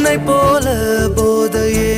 உன்னை போல போதையே.